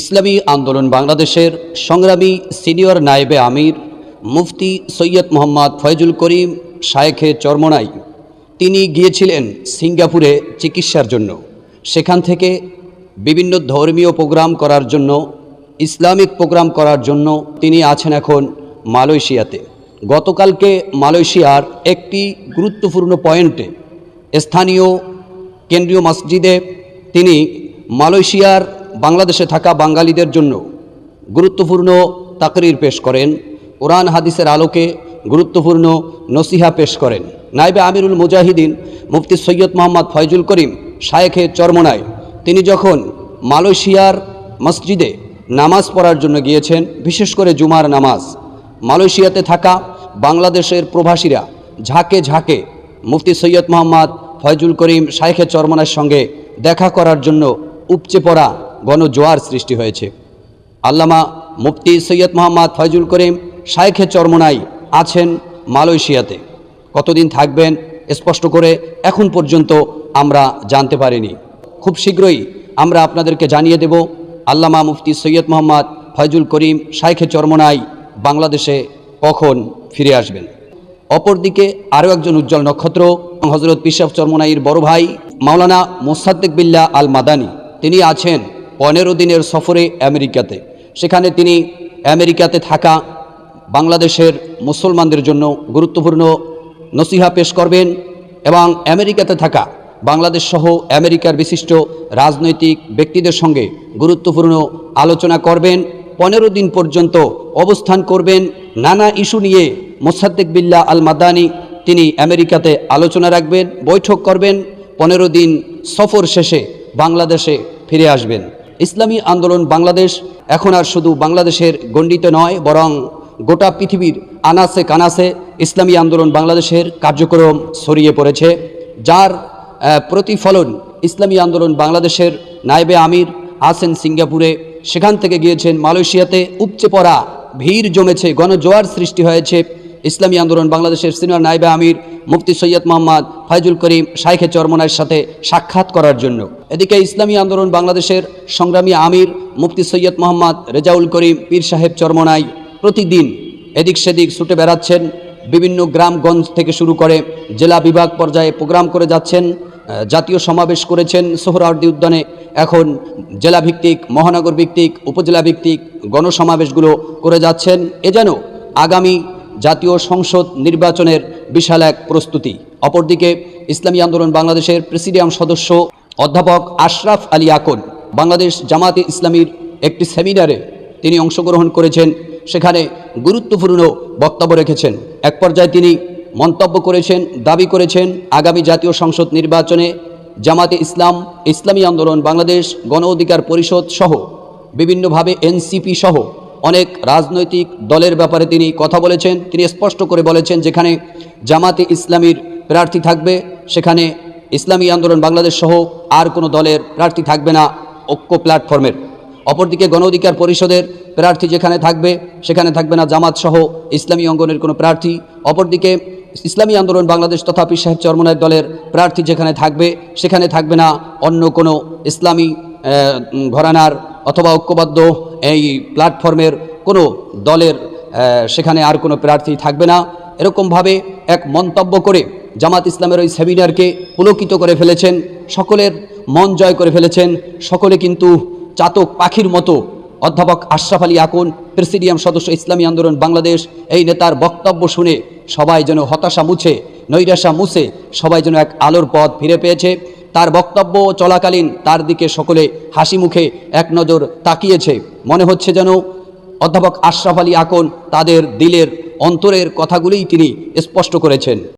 ইসলামী আন্দোলন বাংলাদেশের সংগ্রামী সিনিয়র নায়েবে আমির, মুফতি সৈয়দ মোহাম্মদ ফয়জুল করিম, শায়েখে চরমনাই। তিনি গিয়েছিলেন সিঙ্গাপুরে চিকিৎসার জন্য। সেখান থেকে বিভিন্ন ধর্মীয় প্রোগ্রাম করার জন্য, ইসলামিক প্রোগ্রাম করার জন্য তিনি আছেন এখন মালয়েশিয়াতে। গতকালকে মালয়েশিয়ার একটি গুরুত্বপূর্ণ পয়েন্টে স্থানীয় কেন্দ্রীয় মসজিদে তিনি মালয়েশিয়ার বাংলাদেশে থাকা বাঙালিদের জন্য গুরুত্বপূর্ণ তাকরির পেশ করেন, কোরআন হাদিসের আলোকে গুরুত্বপূর্ণ নসিহা পেশ করেন। নাইবে আমিরুল মুজাহিদিন মুফতি সৈয়দ মোহাম্মদ ফয়জুল করিম শায়েখে চরমনায় তিনি যখন মালয়েশিয়ার মসজিদে নামাজ পড়ার জন্য গিয়েছেন, বিশেষ করে জুমার নামাজ, মালয়েশিয়াতে থাকা বাংলাদেশের প্রবাসীরা ঝাঁকে ঝাঁকে মুফতি সৈয়দ মোহাম্মদ ফয়জুল করিম শাইখে চরমনার সঙ্গে দেখা করার জন্য উপচে পড়া গণজোয়ার সৃষ্টি হয়েছে। আল্লামা মুফতি সৈয়দ মোহাম্মদ ফয়জুল করিম শাইখে চরমনাই আছেন মালয়েশিয়াতে। কতদিন থাকবেন স্পষ্ট করে এখন পর্যন্ত আমরা জানতে পারিনি। খুব শীঘ্রই আমরা আপনাদেরকে জানিয়ে দেব, আল্লামা মুফতি সৈয়দ মোহাম্মদ ফয়জুল করিম শাইখে চরমনাই বাংলাদেশে কখন ফিরে আসবেন? অপরদিকে আরও একজন উজ্জ্বল নক্ষত্র হজরত পিসাব চরমনাইয়ের বড় ভাই মাওলানা মোসাদ্দেক বিল্লা আল মাদানি তিনি আছেন পনেরো দিনের সফরে আমেরিকাতে। সেখানে তিনি আমেরিকাতে থাকা বাংলাদেশের মুসলমানদের জন্য গুরুত্বপূর্ণ নসিহা পেশ করবেন এবং আমেরিকাতে থাকা বাংলাদেশ সহ আমেরিকার বিশিষ্ট রাজনৈতিক ব্যক্তিদের সঙ্গে গুরুত্বপূর্ণ আলোচনা করবেন। পনেরো দিন পর্যন্ত অবস্থান করবেন। নানা ইস্যু নিয়ে মোসাদ্দেক বিল্লা আল মাদানি তিনি আমেরিকাতে আলোচনা রাখবেন, বৈঠক করবেন। পনেরো দিন সফর শেষে বাংলাদেশে ফিরে আসবেন। ইসলামী আন্দোলন বাংলাদেশ এখন আর শুধু বাংলাদেশের গণ্ডিতে নয়, বরং গোটা পৃথিবীর আনাসে কানাসে ইসলামী আন্দোলন বাংলাদেশের কার্যক্রম ছড়িয়ে পড়েছে, যার প্রতিফলন ইসলামী আন্দোলন বাংলাদেশের নায়েবে আমির আছেন সিঙ্গাপুরে। সেখান থেকে গিয়েছেন মালয়েশিয়াতে উপচে পড়া ভিড় জমেছে, গণজোয়ার সৃষ্টি হয়েছে। ইসলামী আন্দোলন বাংলাদেশের সিনিয়র নাইবে আমির মুফতি সৈয়দ মোহাম্মদ ফাইজুল করিম শাইখে চরমনার সাথে সাক্ষাৎ করার জন্য। এদিকে ইসলামী আন্দোলন বাংলাদেশের সংগ্রামী আমির মুফতি সৈয়দ মোহাম্মদ রেজাউল করিম পীর সাহেব চরমনাই প্রতিদিন এদিক সেদিক ছুটে বেড়াচ্ছেন, বিভিন্ন গ্রামগঞ্জ থেকে শুরু করে জেলা বিভাগ পর্যায়ে প্রোগ্রাম করে যাচ্ছেন জাতীয় সমাবেশ করেছেন সোহরাওয়ার্দী উদ্যানে। এখন জেলা ভিত্তিক মহানগর ভিত্তিক উপজেলা ভিত্তিক গণসমাবেশগুলো করে যাচ্ছেন। এ যেন আগামী জাতীয় সংসদ নির্বাচনের বিশাল এক প্রস্তুতি। অপরদিকে ইসলামী আন্দোলন বাংলাদেশের প্রেসিডিয়াম সদস্য অধ্যাপক আশরাফ আলী আকন বাংলাদেশ জামাতে ইসলামীর একটি সেমিনারে তিনি অংশগ্রহণ করেছেন। সেখানে গুরুত্বপূর্ণ বক্তব্য রেখেছেন। এক পর্যায়ে তিনি মন্তব্য করেছেন, দাবি করেছেন, আগামী জাতীয় সংসদ নির্বাচনে জামাতে ইসলাম, ইসলামী আন্দোলন, বাংলাদেশ গণ অধিকার পরিষদ সহ বিভিন্নভাবে এনসিপি সহ অনেক রাজনৈতিক দলের ব্যাপারে তিনি কথা বলেছেন। তিনি স্পষ্ট করে বলেছেন যেখানে জামাতে ইসলামীর প্রার্থী থাকবে, সেখানে ইসলামী আন্দোলন বাংলাদেশ সহ আর কোনো দলের প্রার্থী থাকবে না ঐক্য প্ল্যাটফর্মের। অপরদিকে গণ অধিকার পরিষদের প্রার্থী যেখানে থাকবে, সেখানে থাকবে না জামাত সহ ইসলামী অঙ্গনের কোনো প্রার্থী। অপরদিকে ইসলামী আন্দোলন বাংলাদেশ তথা পীর সাহেব চরমনায় দলের প্রার্থী যেখানে থাকবে, সেখানে থাকবে না অন্য কোনো ইসলামী ঘরানার অথবা ঐক্যবদ্ধ এই প্ল্যাটফর্মের কোনো দলের সেখানে আর কোনো প্রার্থী থাকবে না। এরকমভাবে এক মন্তব্য করে জামাত ইসলামের ওই সেমিনারকে পুলকিত করে ফেলেছেন, সকলের মন জয় করে ফেলেছেন, সকলে কিন্তু চাতক পাখির মতো। অধ্যাপক আশরাফ আলী আকুন, প্রেসিডিয়াম সদস্য ইসলামী আন্দোলন বাংলাদেশ, এই নেতার বক্তব্য শুনে সবাই যেন হতাশা মুছে, নৈরাশা মুছে, সবাই যেন এক আলোর পথ ফিরে পেয়েছে। তার বক্তব্য চলাকালীন তার দিকে সকলে হাসি মুখে এক নজর তাকিয়েছে। মনে হচ্ছে যেন অধ্যাপক আশরাফ আলী আকন তাদের দিলের অন্তরের কথাগুলিই তিনি স্পষ্ট করেছেন।